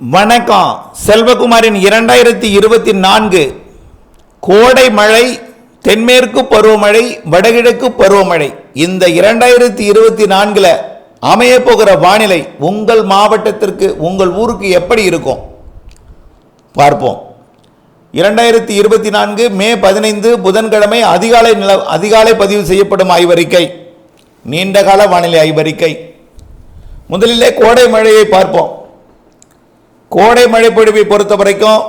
வணக்கம். செல்வகுமாரின் இரண்டாயிரத்தி இருபத்தி நான்கு கோடை மழை தென்மேற்கு பருவமழை வடகிழக்கு பருவமழை இந்த இரண்டாயிரத்தி இருபத்தி நான்கில் அமைய போகிற வானிலை உங்கள் மாவட்டத்திற்கு உங்கள் ஊருக்கு எப்படி இருக்கும்? பார்ப்போம். இரண்டாயிரத்தி இருபத்தி நான்கு மே பதினைந்து புதன்கிழமை அதிகாலை நில அதிகாலை பதிவு செய்யப்படும் ஆய்வறிக்கை. நீண்டகால வானிலை ஆய்வறிக்கை. முதலிலே கோடை மழையை பார்ப்போம். கோடை மழைப்பொழிவை பொறுத்த வரைக்கும்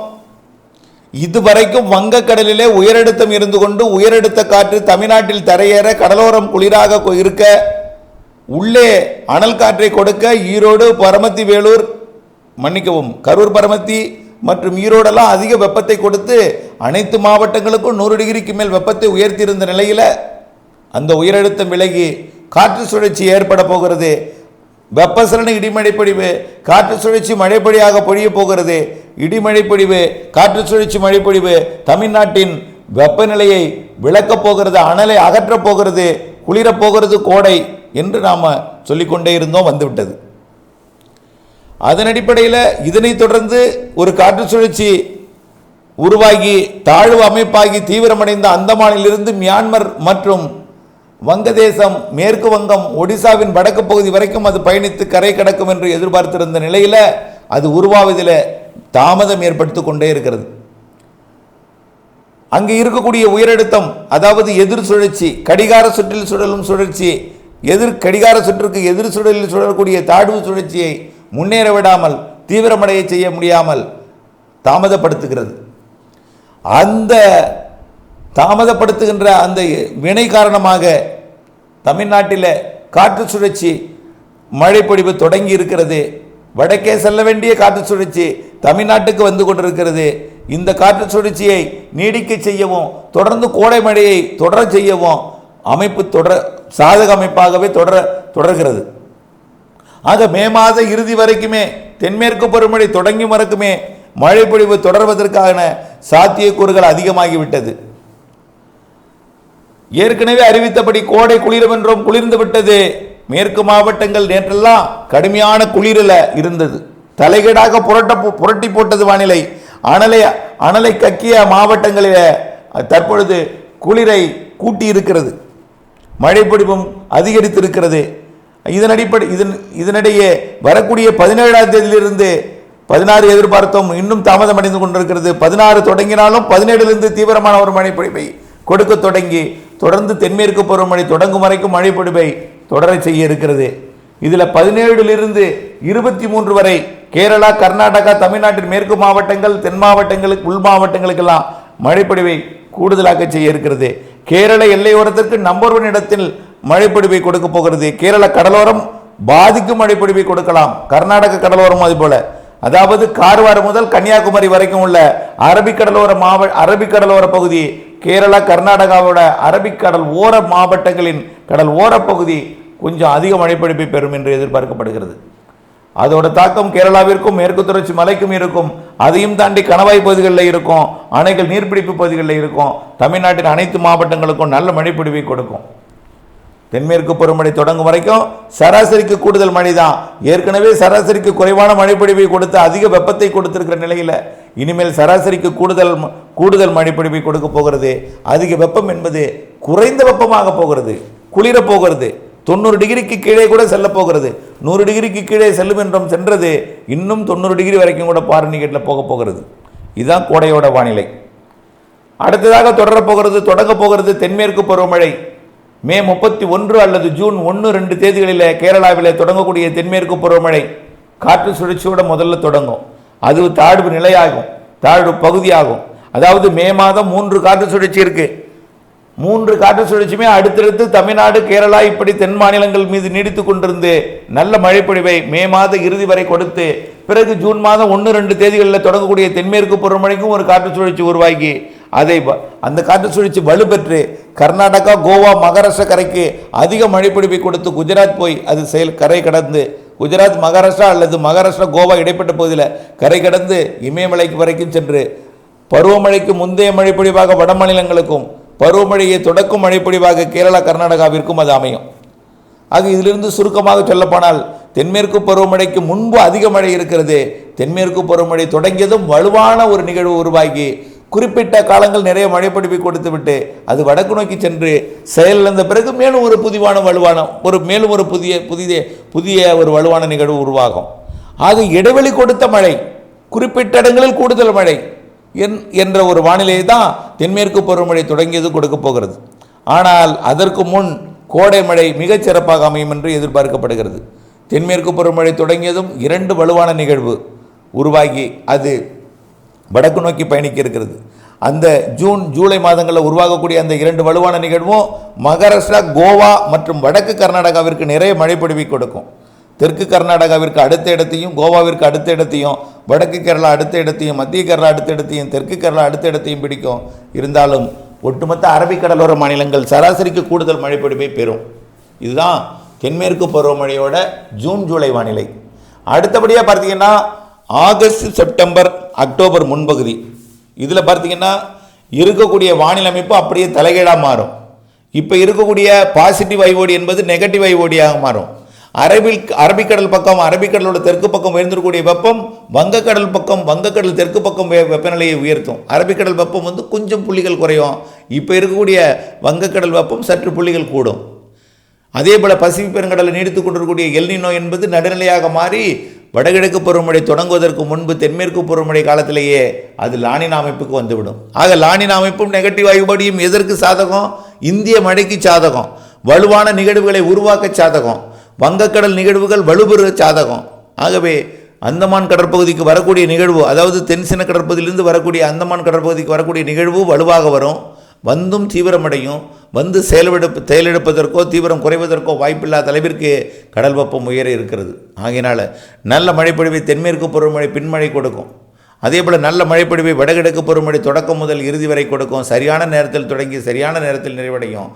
இதுவரைக்கும் வங்கக்கடலிலே உயரழுத்தம் இருந்து கொண்டு உயரழுத்த காற்று தமிழ்நாட்டில் தரையேற கடலோரம் குளிராக இருக்க உள்ளே அனல் காற்றை கொடுக்க ஈரோடு பரமத்தி வேலூர் மன்னிக்கவும் கரூர் பரமத்தி மற்றும் ஈரோடெல்லாம் அதிக வெப்பத்தை கொடுத்து அனைத்து மாவட்டங்களுக்கும் நூறு டிகிரிக்கு மேல் வெப்பத்தை உயர்த்தியிருந்த நிலையில் அந்த உயரழுத்தம் விலகி காற்று சுழற்சி ஏற்பட போகிறது. வெப்பசலன இடிமழைப்பொழிவு காற்று சுழற்சி மழைப்பொழியாக பொழிய போகிறது. இடிமழைப்பொழிவு காற்று சுழற்சி மழைப்பொழிவு தமிழ்நாட்டின் வெப்பநிலையை விளக்கப் போகிறது அனலை அகற்றப் போகிறது குளிரப் போகிறது கோடை என்று நாம் சொல்லிக்கொண்டே இருந்தோம் வந்துவிட்டது. அதன் அடிப்படையில் இதனைத் தொடர்ந்து ஒரு காற்று சுழற்சி உருவாகி தாழ்வு அமைப்பாகி தீவிரமடைந்த அந்தமானிலிருந்து மியான்மர் மற்றும் வங்கதேசம் மேற்கு வங்கம் ஒடிசாவின் வடக்கு பகுதி வரைக்கும் அது பயணித்து கரை கடக்கும் என்று எதிர்பார்த்திருந்த நிலையில் அது உருவாவதில் தாமதம் ஏற்படுத்தி கொண்டே இருக்கிறது. அங்கே இருக்கக்கூடிய உயரழுத்தம் அதாவது எதிர் சுழற்சி கடிகார சுற்றில் சுழலும் சுழற்சி எதிர் கடிகார சுற்றுக்கு எதிர் சுழலில் சுழலக்கூடிய தாழ்வு சுழற்சியை முன்னேற விடாமல் தீவிரமடைய செய்ய முடியாமல் தாமதப்படுத்துகிறது. அந்த தாமதப்படுத்துகின்ற அந்த வினை காரணமாக தமிழ்நாட்டில் காற்று சுழற்சி மழைப்பொழிவு தொடங்கி இருக்கிறது. வடக்கே செல்ல வேண்டிய காற்று சுழற்சி தமிழ்நாட்டுக்கு வந்து கொண்டிருக்கிறது. இந்த காற்று சுழற்சியை நீடிக்க செய்யவும் தொடர்ந்து கோடை மழையை தொடர செய்யவும் அமைப்பு தொடர் சாதக அமைப்பாகவே தொடர தொடர்கிறது. ஆக மே மாத இறுதி வரைக்குமே தென்மேற்கு பருவமழை தொடங்கி வரைக்குமே மழைப்பொழிவு தொடர்வதற்கான சாத்தியக்கூறுகள் அதிகமாகிவிட்டது. ஏற்கனவே அறிவித்தபடி கோடை குளிரும் என்றும் குளிர்ந்து விட்டது. மேற்கு மாவட்டங்கள் நேற்றெல்லாம் கடுமையான குளிரில் இருந்தது. தலைகீடாக புரட்ட புரட்டி போட்டது வானிலை. அனலை அனலை கக்கிய மாவட்டங்களில் தற்பொழுது குளிரை கூட்டி இருக்கிறது மழைப்பொழிவும் அதிகரித்திருக்கிறது. இதன் அடிப்படை இதன் இதனிடையே வரக்கூடிய பதினேழாம் தேதியிலிருந்து பதினாறு எதிர்பார்த்தோம். இன்னும் தாமதம் அடைந்து கொண்டிருக்கிறது. பதினாறு தொடங்கினாலும் பதினேழுலிருந்து தீவிரமான ஒரு மழைப்பொழிவை கொடுக்க தொடங்கி தொடர்ந்து தென்மேற்கு பருவமழை தொடங்கும் வரைக்கும் மழைப்பொழிவை தொடரச் செய்ய இருக்கிறது. இதில் பதினேழிலிருந்து இருபத்தி மூன்று வரை கேரளா கர்நாடகா தமிழ்நாட்டின் மேற்கு மாவட்டங்கள் தென் மாவட்டங்களுக்கு உள் மாவட்டங்களுக்கெல்லாம் மழைப்பொழிவை கூடுதலாக செய்ய இருக்கிறது. கேரள எல்லையோரத்திற்கு நம்பர் ஒன் இடத்தில் மழைப்பொழிவை கொடுக்க போகிறது. கேரள கடலோரம் பாதிக்கும் மழைப்பொழிவை கொடுக்கலாம். கர்நாடக கடலோரம் அது போல. அதாவது கார்வார் முதல் கன்னியாகுமரி வரைக்கும் உள்ள அரபிக்கடலோர மாவ அரபிக்கடலோர பகுதி கேரளா கர்நாடகாவோட அரபிக்கடல் ஓர மாவட்டங்களின் கடல் ஓரப் பகுதி கொஞ்சம் அதிக மழைப்பிடிப்பை பெறும் என்று எதிர்பார்க்கப்படுகிறது. அதோட தாக்கம் கேரளாவிற்கும் மேற்கு தொடர்ச்சி மலைக்கும் இருக்கும். அதையும் தாண்டி கணவாய் பகுதிகளில் இருக்கும் அணைகள் நீர்பிடிப்பு பகுதிகளில் இருக்கும். தமிழ்நாட்டின் அனைத்து மாவட்டங்களுக்கும் நல்ல மழைப்பிடிவை கொடுக்கும். தென்மேற்கு பருவமழை தொடங்கும் வரைக்கும் சராசரிக்கு கூடுதல் மழை தான் ஏற்கனவே சராசரிக்கு குறைவான மழைப்பொழிவை கொடுத்து அதிக வெப்பத்தை கொடுத்திருக்கிற நிலையில் இனிமேல் சராசரிக்கு கூடுதல் கூடுதல் மழைப்பொழிவை கொடுக்க போகிறது. அதிக வெப்பம் என்பது குறைந்த வெப்பமாக போகிறது. குளிர போகிறது. தொண்ணூறு டிகிரிக்கு கீழே கூட செல்ல போகிறது. நூறு டிகிரிக்கு கீழே செல்லும் என்றும் சென்றது. இன்னும் தொண்ணூறு டிகிரி வரைக்கும் கூட பாரணிகேட்டில் போக போகிறது. இதுதான் கோடையோட வானிலை. அடுத்ததாக தொடரப் போகிறது தொடங்க போகிறது தென்மேற்கு பருவமழை. மே முப்பத்தி ஒன்று அல்லது ஜூன் ஒன்று ரெண்டு தேதிகளில் கேரளாவில் தொடங்கக்கூடிய தென்மேற்கு பருவமழை. காற்று சுழற்சியோட முதல்ல தொடங்கும். அது தாழ்வு நிலையாகும். தாழ்வு பகுதியாகும். அதாவது மே மாதம் மூன்று காற்று சுழற்சி இருக்கு. மூன்று காற்று சுழற்சியுமே அடுத்தடுத்து தமிழ்நாடு கேரளா இப்படி தென் மாநிலங்கள் மீது நீடித்து கொண்டிருந்து நல்ல மழைப்பொழிவை மே மாத இறுதி வரை கொடுத்து பிறகு ஜூன் மாதம் ஒன்று ரெண்டு தேதிகளில் தொடங்கக்கூடிய தென்மேற்கு பருவமழைக்கும் ஒரு காற்று சுழற்சி உருவாகி அதை அந்த காற்று சுழற்சி வலுப்பெற்று கர்நாடகா கோவா மகாராஷ்டிரா கரைக்கு அதிக மழைப்பொழிவை கொடுத்து குஜராத் போய் அது செயல் கரை கடந்து குஜராத் மகாராஷ்டிரா அல்லது மகாராஷ்டிரா கோவா இடைப்பட்ட பகுதியில் கரை கடந்து இமயமலைக்கு வரைக்கும் சென்று பருவமழைக்கு முந்தைய மழைப்பொழிவாக வட மாநிலங்களுக்கும் பருவமழையை தொடக்கும் மழைப்பொழிவாக கேரளா கர்நாடகாவிற்கும் அது அமையும். ஆக இதிலிருந்து சுருக்கமாக சொல்லப்போனால் தென்மேற்கு பருவமழைக்கு முன்பு அதிக மழை இருக்கிறது தென்மேற்கு பருவமழை தொடங்கியதும் வலுவான ஒரு நிகழ்வு உருவாகி குறிப்பிட்ட காலங்கள் நிறைய மழைப்பிடிப்பை கொடுத்து விட்டு அது வடக்கு நோக்கி சென்று செயலிழந்த பிறகு மேலும் ஒரு புதிவான வலுவான ஒரு மேலும் ஒரு புதிய புதிய புதிய ஒரு வலுவான நிகழ்வு உருவாகும். ஆக இடைவெளி கொடுத்த மழை குறிப்பிட்ட இடங்களில் கூடுதல் மழை என் என்ற ஒரு வானிலையை தான் தென்மேற்கு பருவமழை தொடங்கியது கொடுக்க போகிறது. ஆனால் அதற்கு முன் கோடை மழை மிகச் சிறப்பாக அமையும் என்று எதிர்பார்க்கப்படுகிறது. தென்மேற்கு பருவமழை தொடங்கியதும் இரண்டு வலுவான நிகழ்வு உருவாகி அது வடக்கு நோக்கி பயணிக்க இருக்கிறது அந்த ஜூன் ஜூலை மாதங்களில் உருவாகக்கூடிய அந்த இரண்டு வலுவான நிகழ்வும் மகாராஷ்டிரா கோவா மற்றும் வடக்கு கர்நாடகாவிற்கு நிறைய மழை கொடுக்கும். தெற்கு கர்நாடகாவிற்கு அடுத்த இடத்தையும் கோவாவிற்கு அடுத்த இடத்தையும் வடக்கு கேரளா அடுத்த இடத்தையும் மத்திய கேரளா அடுத்த இடத்தையும் தெற்கு கேரளா அடுத்த இடத்தையும் பிடிக்கும். இருந்தாலும் ஒட்டுமொத்த அரபிக்கடலோர மாநிலங்கள் சராசரிக்கு கூடுதல் மழை பெறும். இதுதான் தென்மேற்கு பருவமழையோட ஜூன் ஜூலை வானிலை. அடுத்தபடியாக பார்த்தீங்கன்னா ஆகஸ்ட் செப்டம்பர் அக்டோபர் முன்பகுதி. இதில் பார்த்தீங்கன்னா இருக்கக்கூடிய வானிலை அமைப்பு அப்படியே தலைகீழாக மாறும். இப்போ இருக்கக்கூடிய பாசிட்டிவ் ஐஓடி என்பது நெகட்டிவ் ஐஓடியாக மாறும். அரபில் அரபிக்கடல் பக்கம் அரபிக்கடலோட தெற்கு பக்கம் உயர்ந்திருக்கக்கூடிய வெப்பம் வங்கக்கடல் பக்கம் வங்கக்கடல் தெற்கு பக்கம் வெப்பநிலையை உயர்த்தும். அரபிக்கடல் வெப்பம் வந்து கொஞ்சம் புள்ளிகள் குறையும். இப்போ இருக்கக்கூடிய வங்கக்கடல் வெப்பம் சற்று புள்ளிகள் கூடும். அதே போல் பசிபிக் பெருங்கடலில் நீடித்து கொண்டிருக்கக்கூடிய எல்னினோ என்பது நடுநிலையாக மாறி வடகிழக்கு பருவமழை தொடங்குவதற்கு முன்பு தென்மேற்கு பருவமழை காலத்திலேயே அது லானின் அமைப்புக்கு வந்துவிடும். ஆக லானின் அமைப்பும் நெகட்டிவ் ஐபடியும் எதற்கு சாதகம்? இந்திய மழைக்கு சாதகம். வலுவான நிகழ்வுகளை உருவாக்க சாதகம். வங்கக்கடல் நிகழ்வுகள் வலுபெற சாதகம். ஆகவே அந்தமான் கடற்பகுதிக்கு வரக்கூடிய நிகழ்வு அதாவது தென்சின கடற்பகுதியிலிருந்து வரக்கூடிய அந்தமான் கடற்பகுதிக்கு வரக்கூடிய நிகழ்வு வலுவாக வரும். வந்தும் தீவிரமடையும். வந்து செயல்படுப்பு செயலெடுப்பதற்கோ தீவிரம் குறைவதற்கோ வாய்ப்பில்லாத அளவிற்கு கடல் வெப்பம் உயர இருக்கிறது. ஆகையினால் நல்ல மழைப்பொழிவை தென்மேற்கு பருவமழை பின்மழை கொடுக்கும். அதே போல் நல்ல மழைப்பொழிவை வடகிழக்கு பருவமழை தொடக்கம் முதல் இறுதி வரை கொடுக்கும். சரியான நேரத்தில் தொடங்கி சரியான நேரத்தில் நிறைவடையும்.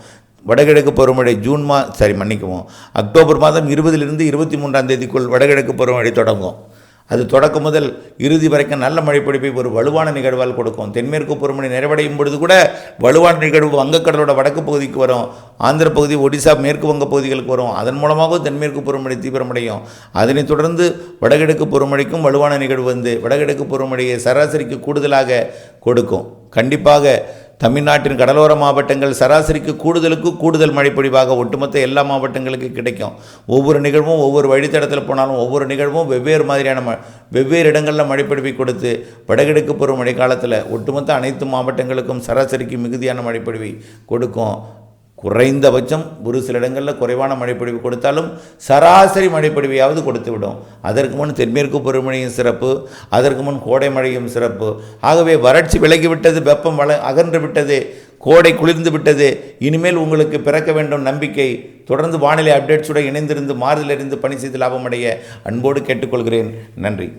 வடகிழக்கு பருவமழை ஜூன் மா சரி மன்னிக்குவோம். அக்டோபர் மாதம் இருபதிலிருந்து இருபத்தி மூன்றாம் தேதிக்குள் வடகிழக்கு பருவமழை தொடங்கும். அது தொடக்கம் முதல் இறுதி வரைக்கும் நல்ல மழைப்பிடிப்பை ஒரு வலுவான நிகழ்வால் கொடுக்கும். தென்மேற்கு பருவமழை நிறைவடையும் பொழுது கூட வலுவான நிகழ்வு வங்கக்கடலோட வடக்கு பகுதிக்கு வரும். ஆந்திர பகுதி ஒடிசா மேற்கு வங்க பகுதிகளுக்கு வரும். அதன் மூலமாக தென்மேற்கு பருவமழை தீவிரமடையும். அதனைத் தொடர்ந்து வடகிழக்கு பருவமழைக்கும் வலுவான நிகழ்வு வந்து வடகிழக்கு பருவமழையை சராசரிக்கு கூடுதலாக கொடுக்கும். கண்டிப்பாக தமிழ்நாட்டின் கடலோர மாவட்டங்கள் சராசரிக்கு கூடுதலுக்கு கூடுதல் மழைப்பொழிவாக ஒட்டுமொத்த எல்லா மாவட்டங்களுக்கு கிடைக்கும். ஒவ்வொரு நிகழ்வும் ஒவ்வொரு வழித்தடத்தில் போனாலும் ஒவ்வொரு நிகழ்வும் வெவ்வேறு மாதிரியான ம வெவ்வேறு இடங்களில் மழைப்பொழிவை கொடுத்து வடகிழக்கு பருவ காலத்தில் ஒட்டுமொத்த அனைத்து மாவட்டங்களுக்கும் சராசரிக்கு மிகுதியான மழைப்பொழிவை கொடுக்கும். குறைந்தபட்சம் ஒரு சில இடங்களில் குறைவான மழைப்பொழிவு கொடுத்தாலும் சராசரி மழைப்பொழிவையாவது கொடுத்து விடும் அதற்கு முன் தென்மேற்கு பருவமழையும் சிறப்பு அதற்கு முன் கோடை மழையும் சிறப்பு. ஆகவே வறட்சி விலகிவிட்டது வெப்பம் வள அகன்று விட்டது கோடை குளிர்ந்து விட்டது இனிமேல் உங்களுக்கு பிறக்க வேண்டும் நம்பிக்கை. தொடர்ந்து வானிலை அப்டேட்ஸுடன் இணைந்திருந்து மாறுதலறிந்து பணி செய்து லாபமடைய அன்போடு கேட்டுக்கொள்கிறேன். நன்றி.